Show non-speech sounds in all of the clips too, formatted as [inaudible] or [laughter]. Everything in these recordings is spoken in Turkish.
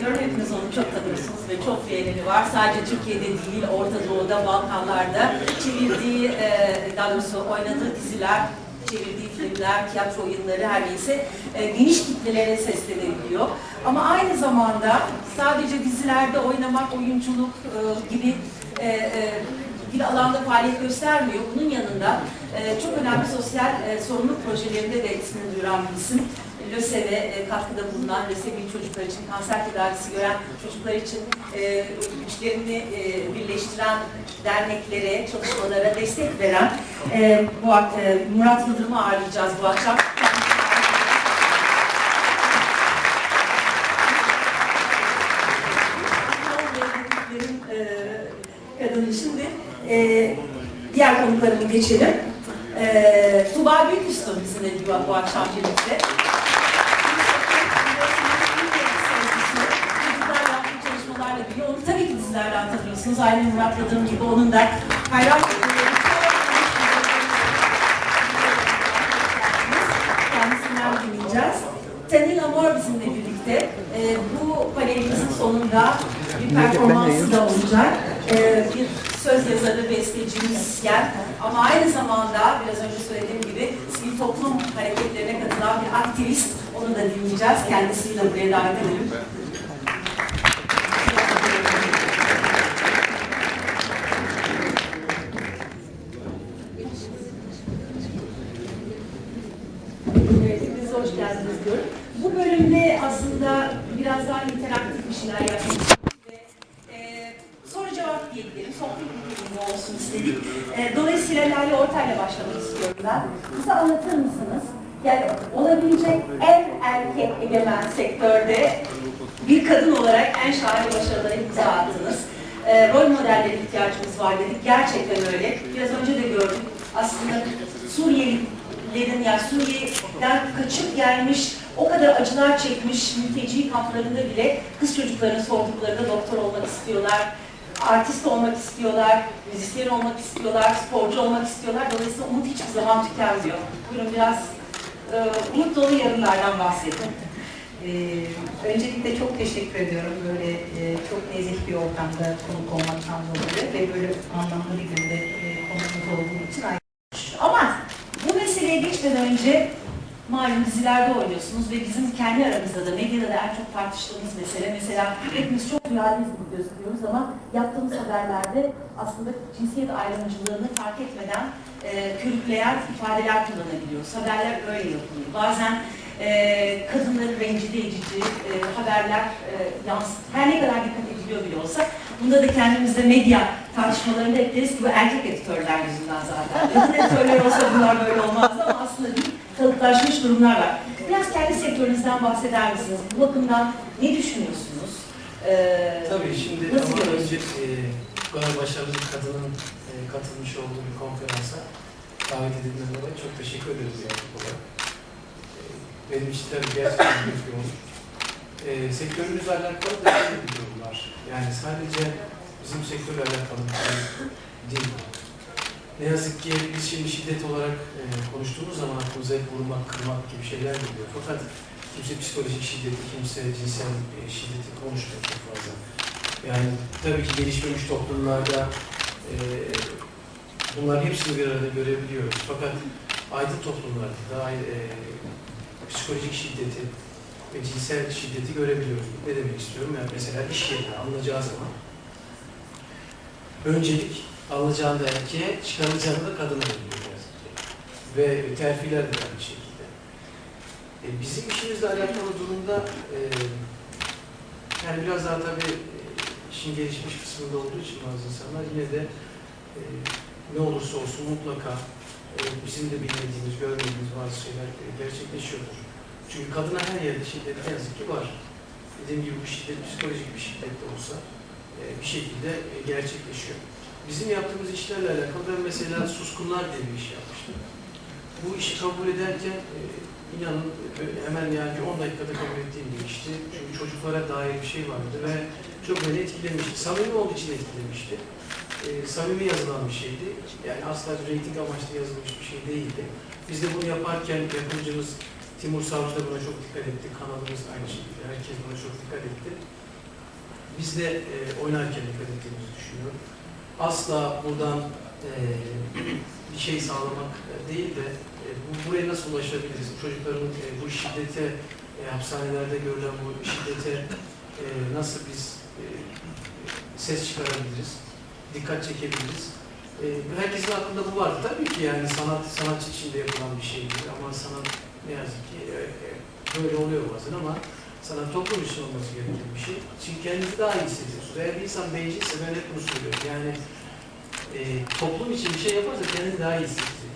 ediyorum. Hepiniz onu çok tanıyorsunuz ve çok bir önemi var. Sadece Türkiye'de değil, Orta Doğu'da, Balkanlar'da çevirdiği, e, daha doğrusu oynadığı diziler, çevirdiği filmler, tiyatro oyunları her neyse e, geniş kitlelere seslenebiliyor. Ama aynı zamanda sadece dizilerde oynamak, oyunculuk e, gibi e, e, bir alanda faaliyet göstermiyor. Bunun yanında e, çok önemli sosyal e, sorumluluk projelerinde de ismini duyuran bir isim. LÖSEV'e e, katkıda bulunan, LÖSEV'in çocuklar için, kanser tedavisi gören çocuklar için e, güçlerini e, birleştiren derneklere, çalışmalara destek veren e, bu, e, Murat Yıldırım'ı ağırlayacağız bu akşam. E, kadını şimdi e, diğer konuklarımı geçelim. E, Tuba Büyüküstü bizimle bu, bu akşam birlikte. Biliyor. Onu tabii ki dizilerden tanıyorsunuz. Aynı Murat Yıldırım gibi onun da hayran Kendisinden dinleyeceğiz. Tanil Amor bizimle birlikte. Ee, bu panelimizin sonunda bir performansı da olacak. Ee, bir söz yazarı, besteci, müzisyen ama aynı zamanda biraz önce söylediğim gibi sivil toplum hareketlerine katılan bir aktivist. Onu da dinleyeceğiz. Kendisiyle buraya davet edelim. Evet, hepiniz hoş geldiniz diyorum. Bu bölümde aslında biraz daha interaktif bir şeyler yapmak e, soru cevap diyebilirim, sohbet bir olsun istedik. E, dolayısıyla Lale Ortay'la başlamak istiyorum ben. Bize anlatır mısınız? Yani olabilecek en erkek egemen sektörde bir kadın olarak en şahane başarılara imza attınız. E, rol modellere ihtiyacımız var dedik. Gerçekten öyle. Biraz önce de gördük. Aslında Suriyelilerin yani Suriye'den kaçıp gelmiş, o kadar acılar çekmiş mülteci kamplarında bile kız çocuklarına sorduklarında doktor olmak istiyorlar, artist olmak istiyorlar, müzisyen olmak istiyorlar, sporcu olmak istiyorlar. Dolayısıyla umut hiçbir zaman tükenmiyor. Buyurun biraz e, umut dolu yarınlardan bahsedin. [laughs] Ee, öncelikle çok teşekkür ediyorum böyle e, çok nezih bir ortamda konuk olmaktan dolayı ve böyle anlamlı bir günde e, konuğumuz olduğum için. Geçmeden önce malum dizilerde oynuyorsunuz ve bizim kendi aramızda da medyada da en çok tartıştığımız mesele mesela hepimiz çok duyarlıyız gibi gözüküyoruz ama yaptığımız haberlerde aslında cinsiyet ayrımcılığını fark etmeden e, körükleyen ifadeler kullanabiliyoruz. Haberler öyle yapılıyor. Bazen e, kadınları rencide edici e, haberler e, yansıt. Her ne kadar dikkat ediliyor bile olsa bunda da kendimizde medya tartışmalarında hep deriz ki bu erkek editörler yüzünden zaten. Kadın editörler olsa bunlar böyle olmazdı ama aslında değil, kalıplaşmış durumlar var. Biraz kendi sektörünüzden bahseder misiniz? Bu bakımdan ne düşünüyorsunuz? Ee, Tabii şimdi Nasıl ama önce e, bu kadar başarılı bir kadının e, katılmış olduğu bir konferansa davet edildiğinden dolayı çok teşekkür ederiz yani olarak. E, benim için tabii gerçekten bir onur. E, sektörümüzle alakalı da bir. Yani sadece bizim sektörle alakalı şey değil. Ne yazık ki biz şimdi şiddet olarak e, konuştuğumuz zaman aklımıza hep vurmak, kırmak gibi şeyler geliyor. Fakat kimse psikolojik şiddeti, kimse cinsel e, şiddeti konuşmuyor çok fazla. Yani tabii ki gelişmemiş toplumlarda e, bunların hepsini bir arada görebiliyoruz. Fakat aydın toplumlarda daha e, psikolojik şiddeti ve cinsel şiddeti görebiliyoruz. Ne demek istiyorum? Yani mesela iş yerinde alınacağı zaman öncelik alınacağında erkeğe, çıkarılacağında da kadına veriliyor. Ve terfiler de aynı şekilde. E, bizim işimizle alakalı durumda e, yani biraz daha tabii e, işin gelişmiş kısmında olduğu için bazı insanlar yine de e, ne olursa olsun mutlaka e, bizim de bilmediğimiz, görmediğimiz bazı şeyler gerçekleşiyordur. Çünkü kadına her yerde şiddet ne yazık ki var. Dediğim gibi bu şiddet psikolojik bir şiddet de olsa e, bir şekilde e, gerçekleşiyor. Bizim yaptığımız işlerle alakalı ben mesela Suskunlar diye bir iş yapmıştım. Bu işi kabul ederken e, inanın hemen yani bir 10 dakikada kabul ettiğim bir işti. Çünkü çocuklara dair bir şey vardı ve çok beni etkilemişti. Samimi olduğu için etkilemişti. E, samimi yazılan bir şeydi. Yani asla reyting amaçlı yazılmış bir şey değildi. Biz de bunu yaparken yapımcımız Timur Savcı da buna çok dikkat etti. Kanalımız aynı şekilde. Herkes buna çok dikkat etti. biz de e, oynarken dikkat ettiğimizi düşünüyorum. Asla buradan e, bir şey sağlamak değil de e, bu, buraya nasıl ulaşabiliriz? Çocukların e, bu şiddete, e, hapishanelerde görülen bu şiddete e, nasıl biz e, ses çıkarabiliriz? Dikkat çekebiliriz? E, herkesin aklında bu var. Tabii ki yani sanat, sanatçı için de yapılan bir şeydir ama sanat ne yazık ki e, e, böyle oluyor bazen ama sanat toplum için olması gereken bir şey. Çünkü kendinizi daha iyi hissediyorsunuz. Eğer bir insan bencilse ben hep bunu söylüyorum. Yani e, toplum için bir şey yaparsa kendini daha iyi hissediyor.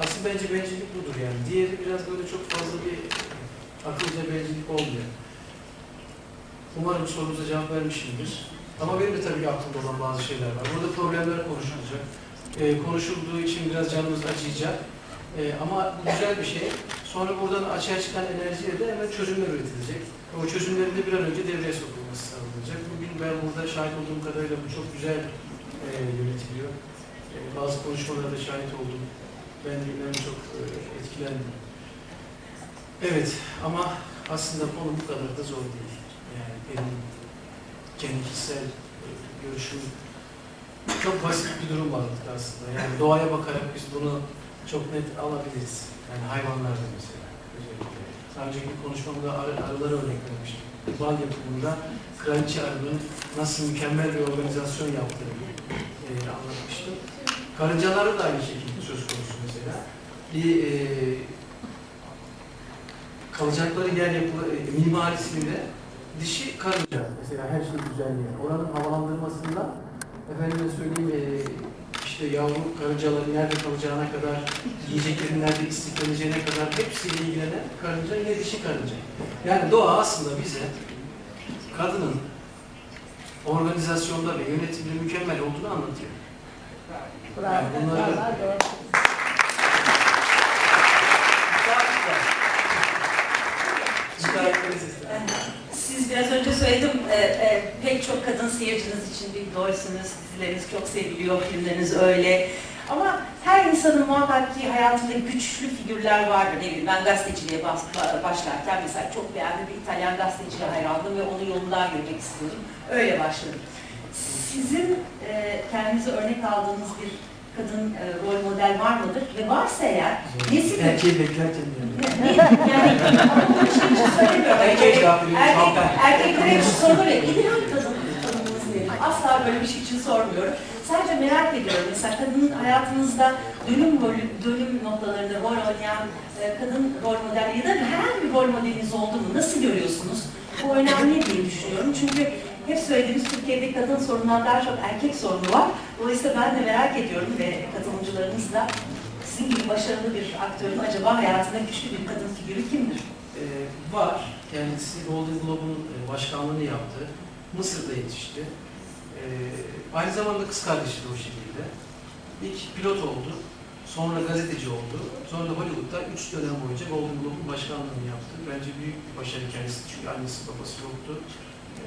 Aslında bence bencillik budur yani. Diğeri biraz böyle çok fazla bir akıllıca bencillik olmuyor. Umarım sorunuza cevap vermişimdir. Ama benim de tabii aklımda olan bazı şeyler var. Burada problemler konuşulacak. E, konuşulduğu için biraz canımız acıyacak. E, ama bu güzel bir şey. Sonra buradan açığa çıkan enerjiyle de hemen çözümler üretilecek. O çözümlerin de bir an önce devreye sokulması sağlanacak. Bugün ben burada şahit olduğum kadarıyla bu çok güzel e, yönetiliyor. E, bazı konuşmalarda şahit oldum. Ben bilmem çok e, etkilendim. Evet ama aslında konu bu kadar da zor değil. Yani benim kendi kişisel e, görüşüm çok basit bir durum var aslında. Yani doğaya bakarak biz bunu çok net alabiliriz. Yani hayvanlarda mesela özellikle. Daha önceki konuşmamda arı, arılara örnek vermiştim. Bal yapımında kraliçe arının nasıl mükemmel bir organizasyon yaptığını e, anlatmıştım. Karıncalarda da aynı şekilde söz konusu mesela. Bir e, kalacakları yer yapı, e, mimarisinde dişi karınca mesela her şey düzenliyor. Oranın havalandırmasında efendime söyleyeyim e, işte yavru karıncaların nerede kalacağına kadar, yiyeceklerin nerede istifleneceğine kadar hepsiyle ilgilenen karınca yine dişi karınca. Yani doğa aslında bize kadının organizasyonda ve yönetimde mükemmel olduğunu anlatıyor. Yani bunları Müsaadeniz istedim. Siz biraz önce söyledim, e, e, pek çok kadın seyirciniz için bir doğrusunuz, dizileriniz çok seviliyor, filmleriniz öyle. Ama her insanın muhakkak ki hayatında güçlü figürler vardır. Ne bileyim ben gazeteciliğe başlarken mesela çok beğendiğim bir İtalyan gazeteciye hayrandım ve onu yolundan yürümek istiyordum. Öyle başladım. Sizin e, kendinize örnek aldığınız bir kadın e, rol model var mıdır? Ve varsa eğer nesidir? Erkeği beklerken yani. Yani ama bunu şey için söylemiyorum. Erkek cevap veriyor, Erkek, hanımefendi. erkeklere hep sorulur ya, ideal kadın tanımınız nedir? Asla böyle bir şey için sormuyorum. Sadece merak ediyorum. Mesela kadının hayatınızda dönüm rolü, dönüm noktalarında rol oynayan e, kadın rol model ya da herhangi bir rol modeliniz oldu mu? Nasıl görüyorsunuz? Bu önemli diye düşünüyorum. Çünkü hep söylediğimiz Türkiye'de kadın sorunundan daha çok erkek sorunu var. Dolayısıyla ben de merak ediyorum ve katılımcılarımız da sizin gibi başarılı bir aktörün acaba hayatında güçlü bir kadın figürü kimdir? Ee, var. Kendisi Golden Globe'un e, başkanlığını yaptı. Mısır'da yetişti. Ee, aynı zamanda kız kardeşi de o şekilde. İlk pilot oldu. Sonra gazeteci oldu. Sonra da Hollywood'da 3 dönem boyunca Golden Globe'un başkanlığını yaptı. Bence büyük bir başarı kendisi. Çünkü annesi babası yoktu. Ee,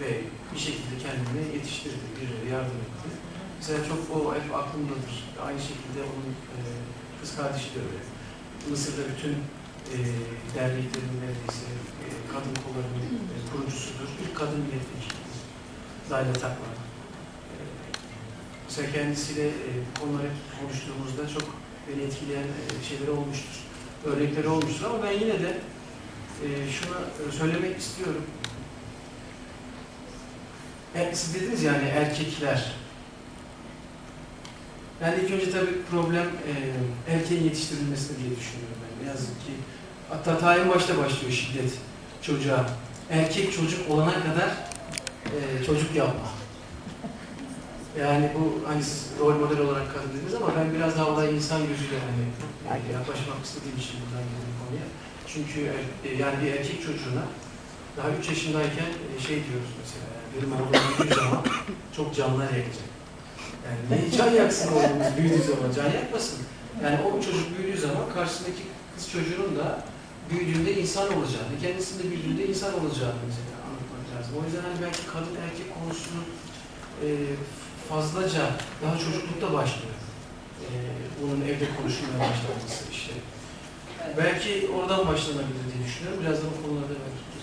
ve bir şekilde kendini yetiştirdi. Birileri yardım etti. Mesela çok o hep aklımdadır. Aynı şekilde onun e, kız kardeşi de öyle. Mısır'da bütün e, derneklerin neredeyse e, kadın kollarının e, kurucusudur. İlk kadın milletvekili. Zayla Takman. E, mesela kendisiyle e, konuları konuştuğumuzda çok beni etkileyen e, şeyleri olmuştur. Örnekleri olmuştur ama ben yine de e, şunu e, söylemek istiyorum. E, siz dediniz yani erkekler. Yani ilk önce tabii problem e, erkeğin yetiştirilmesinde diye düşünüyorum ben. Ne yazık ki hatta ta en başta başlıyor şiddet çocuğa. Erkek çocuk olana kadar e, çocuk yapma. Yani bu hani siz rol model olarak kadın dediniz ama ben biraz daha olaya insan gözüyle hani e, yaklaşmak istediğim için buradan girdim konuya. Çünkü e, yani bir erkek çocuğuna daha 3 yaşındayken e, şey diyoruz mesela yani benim oğlum büyüdüğü zaman çok canlar yakacak. Yani ne can yaksın oğlumuz büyüdüğü zaman can yakmasın. Yani o çocuk büyüdüğü zaman karşısındaki kız çocuğunun da büyüdüğünde insan olacağını, kendisinin de büyüdüğünde insan olacağını mesela anlatmak lazım. O yüzden hani belki kadın erkek konusunu e, fazlaca daha çocuklukta başlıyor. E, bunun evde konuşulmaya başlanması işte. Belki oradan başlanabilir diye düşünüyorum. Birazdan o konularda belki.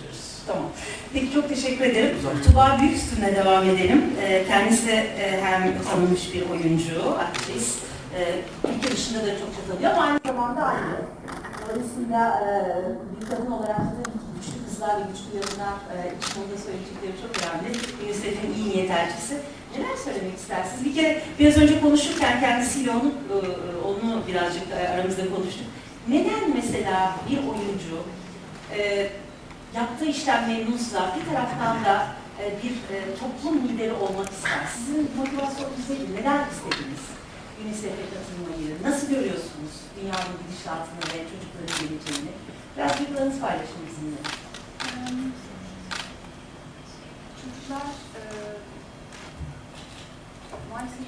Tamam. Peki çok teşekkür ederim. Tuba Büyüküstü'ne devam edelim. Ee, Kendisi de hem tanınmış bir oyuncu, aktris. Ee, Ülke dışında da çokça tanıyor ama aynı zamanda anne. Dolayısıyla e, bir kadın olarak da güçlü kızlar ve güçlü kadınlar e, için konuda söyleyecekleri çok önemli. UNICEF'in iyi niyet elçisi. Neler söylemek istersiniz? Bir kere biraz önce konuşurken kendisiyle onu, e, onu birazcık e, aramızda konuştuk. Neden mesela bir oyuncu e, yaptığı işten memnunsa bir taraftan da e, bir e, toplum lideri olmak ister. Sizin motivasyonunuz nedir? Neden istediniz UNICEF'e katılmayı? Nasıl görüyorsunuz dünyanın gidişatını ve çocukların geleceğini? Biraz duygularınızı paylaşın bizimle. Çocuklar e, maalesef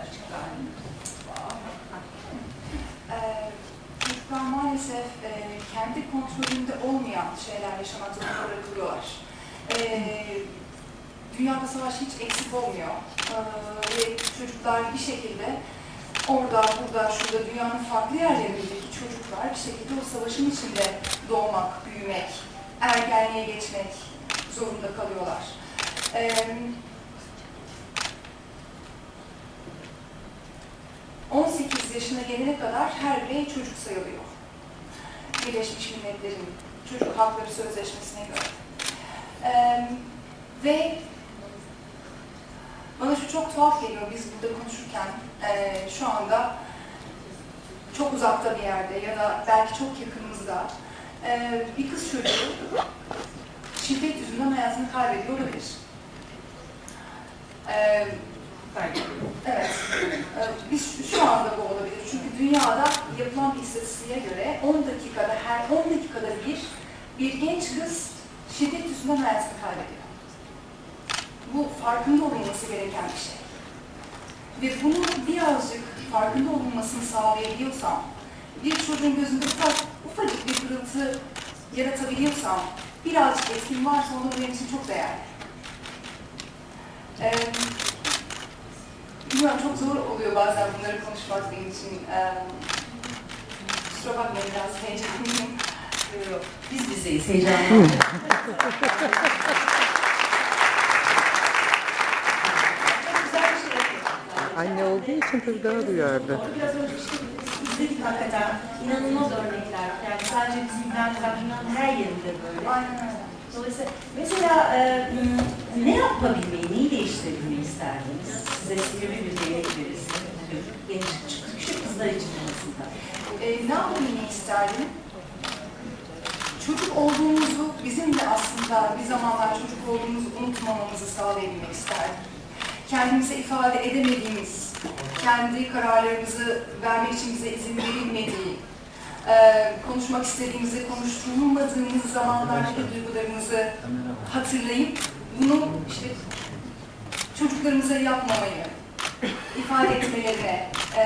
Açık halinde. Çocuklar maalesef e, kendi kontrolünde olmayan şeyler yaşamak zorunda bırakılıyorlar. E, dünyada savaş hiç eksik olmuyor. E, ve çocuklar bir şekilde orada, burada, şurada dünyanın farklı yerlerindeki çocuklar bir şekilde o savaşın içinde doğmak, büyümek, ergenliğe geçmek zorunda kalıyorlar. E, 18 yaşına gelene kadar her birey çocuk sayılıyor. Birleşmiş Milletler'in Çocuk Hakları Sözleşmesi'ne göre. Ee, ve bana şu çok tuhaf geliyor biz burada konuşurken e, şu anda çok uzakta bir yerde ya da belki çok yakınımızda e, bir kız çocuğu şiddet yüzünden hayatını kaybediyor olabilir. Ee, Belki. Evet. Ee, şu anda bu olabilir. Çünkü dünyada yapılan bir istatistiğe göre 10 dakikada her 10 dakikada bir bir genç kız şiddet yüzünden hayatını kaybediyor. Bu farkında olunması gereken bir şey. Ve bunun birazcık farkında olunmasını sağlayabiliyorsam, bir çocuğun gözünde ufak, ufacık bir pırıltı yaratabiliyorsam, birazcık etkim varsa onu benim için çok değerli. Ee, Bilmiyorum çok zor oluyor bazen bunları konuşmak benim için. Ee, kusura bakmayın biraz heyecanlıyım. Yok, Biz bizeyiz, heyecanlı. Anne olduğu için tabii daha duyarlı. Doğru, Biraz önce işte izledik hakikaten. İnanılmaz örnekler. Yani sadece bizim İbrahim'den dünyanın her yerinde böyle. Aynen. Dolayısıyla mesela e, ne yapabilmeyi, neyi değiştirebilmeyi isterdiniz? Size sivri bir değebiliriz. Genç, küçük, kızlar için aslında. Ee, ne yapabilmeyi isterdim? Çocuk olduğumuzu, bizim de aslında bir zamanlar çocuk olduğumuzu unutmamamızı sağlayabilmek isterdim. Kendimize ifade edemediğimiz, kendi kararlarımızı vermek için bize izin verilmediği, e, konuşmak istediğimizi konuşturmadığımız zamanlardaki duygularımızı hatırlayıp bunu işte çocuklarımıza yapmamayı, ifade etmelerine, e,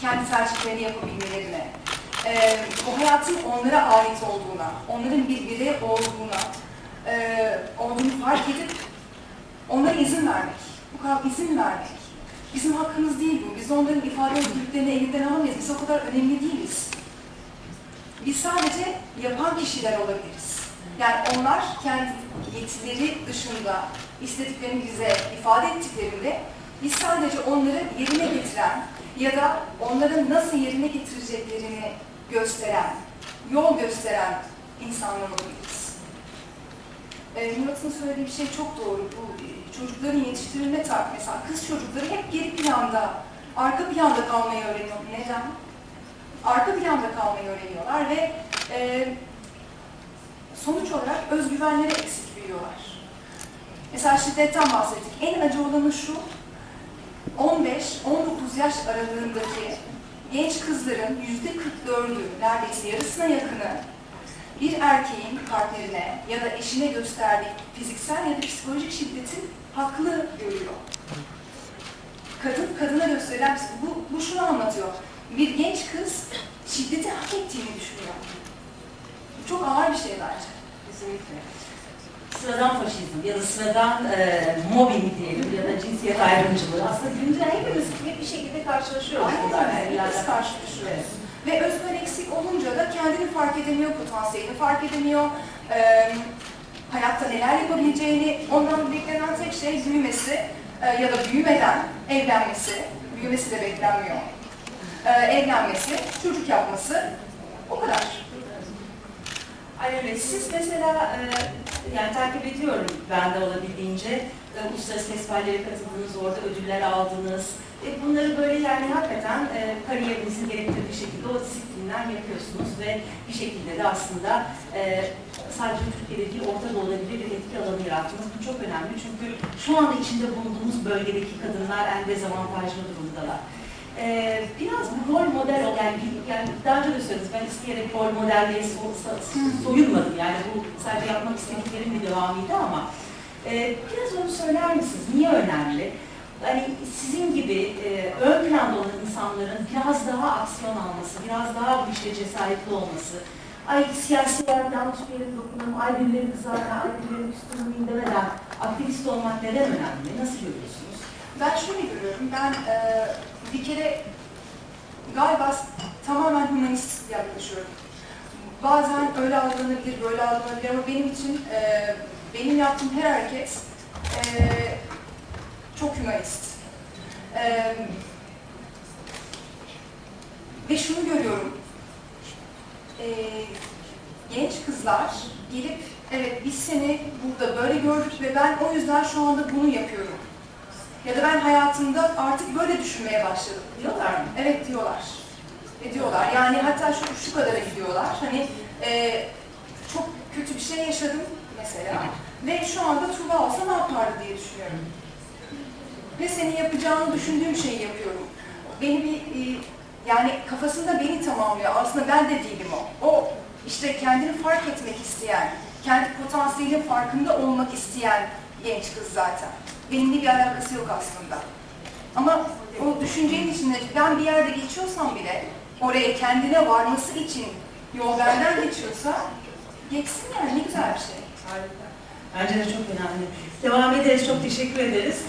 kendi tercihlerini yapabilmelerine, e, o hayatın onlara ait olduğuna, onların bir birey olduğuna, e, olduğunu fark edip onlara izin vermek, bu kadar izin vermek. Bizim hakkımız değil bu. Biz onların ifade özgürlüklerini elinden alamayız. Biz o kadar önemli değiliz. Biz sadece yapan kişiler olabiliriz. Yani onlar kendi yetileri dışında istediklerini bize ifade ettiklerinde biz sadece onları yerine getiren ya da onların nasıl yerine getireceklerini gösteren, yol gösteren insanlar olabiliriz. E, Murat'ın söylediği bir şey çok doğru. Bu e, çocukların yetiştirilme tarzı mesela kız çocukları hep geri planda, arka planda kalmayı öğreniyor. Neden? Arka planda kalmayı öğreniyorlar ve e, sonuç olarak özgüvenleri eksik büyüyorlar. Mesela şiddetten bahsettik. En acı olanı şu, 15-19 yaş aralığındaki genç kızların %44'ü, neredeyse yarısına yakını bir erkeğin partnerine ya da eşine gösterdiği fiziksel ya da psikolojik şiddetin haklı görüyor. Kadın kadına gösterilen bu, bu şunu anlatıyor. Bir genç kız şiddeti hak ettiğini düşünüyor. Bu çok ağır bir şey bence. Kesinlikle. Sıradan faşizm ya da sıradan e, mobbing diyelim ya da cinsiyet ayrımcılığı. Aslında güncel hepimiz hep bir şekilde karşılaşıyoruz. Aynen öyle. Biz karşılaşıyoruz. Ve özgüven eksik olunca da kendini fark edemiyor, potansiyelini fark edemiyor, Ee, hayatta neler yapabileceğini, ondan beklenen tek şey büyümesi e, ya da büyümeden evlenmesi, büyümesi de beklenmiyor. Ee, evlenmesi, çocuk yapması, o kadar. Aynen öyle. Siz mesela e, yani takip ediyorum ben de olabildiğince e, uluslararası festivallere katıldınız, orada ödüller aldınız. E, bunları böyle yani hakikaten e, kariyerinizin gerektirdiği şekilde o disiplinden yapıyorsunuz ve bir şekilde de aslında e, sadece Türkiye'de değil Orta Doğu'da bile bir etki alanı yarattınız. Bu çok önemli çünkü şu anda içinde bulunduğumuz bölgedeki kadınlar en dezavantajlı durumdalar. Ee, biraz rol model ol- yani, daha önce de söylediniz ben isteyerek rol model diye so- so- soyunmadım yani bu sadece yapmak istediklerim bir devamıydı ama e, biraz onu söyler misiniz? Niye önemli? Hani sizin gibi e, ön planda olan insanların biraz daha aksiyon alması, biraz daha bu işte cesaretli olması, ay siyasi olarak yanlış bir yere dokunayım, ay birileri kızarlar, ay birileri üstünlüğüm demeden aktivist olmak neden önemli? Nasıl görüyorsunuz? Ben şöyle görüyorum, ben e, bir kere galiba tamamen humanist yaklaşıyorum. Bazen öyle algılanabilir, böyle algılanabilir ama benim için e, benim yaptığım her hareket e, çok humanist. E, ve şunu görüyorum, e, genç kızlar gelip evet biz seni burada böyle gördük ve ben o yüzden şu anda bunu yapıyorum. Ya da ben hayatımda artık böyle düşünmeye başladım. Diyorlar mı? Evet diyorlar. E diyorlar. Yani hatta şu, şu kadara gidiyorlar. Hani e, çok kötü bir şey yaşadım mesela. Ve şu anda Tuğba olsa ne yapardı diye düşünüyorum. Ve senin yapacağını düşündüğüm şeyi yapıyorum. Beni bir e, yani kafasında beni tamamlıyor. Aslında ben de değilim o. O işte kendini fark etmek isteyen, kendi potansiyelin farkında olmak isteyen genç kız zaten. Benimle bir alakası yok aslında. Ama o düşüncenin içinde ben bir yerde geçiyorsam bile oraya kendine varması için yol benden geçiyorsa geçsin yani ne güzel bir şey. Harika. Bence de çok önemli. Devam ederiz. Çok teşekkür ederiz.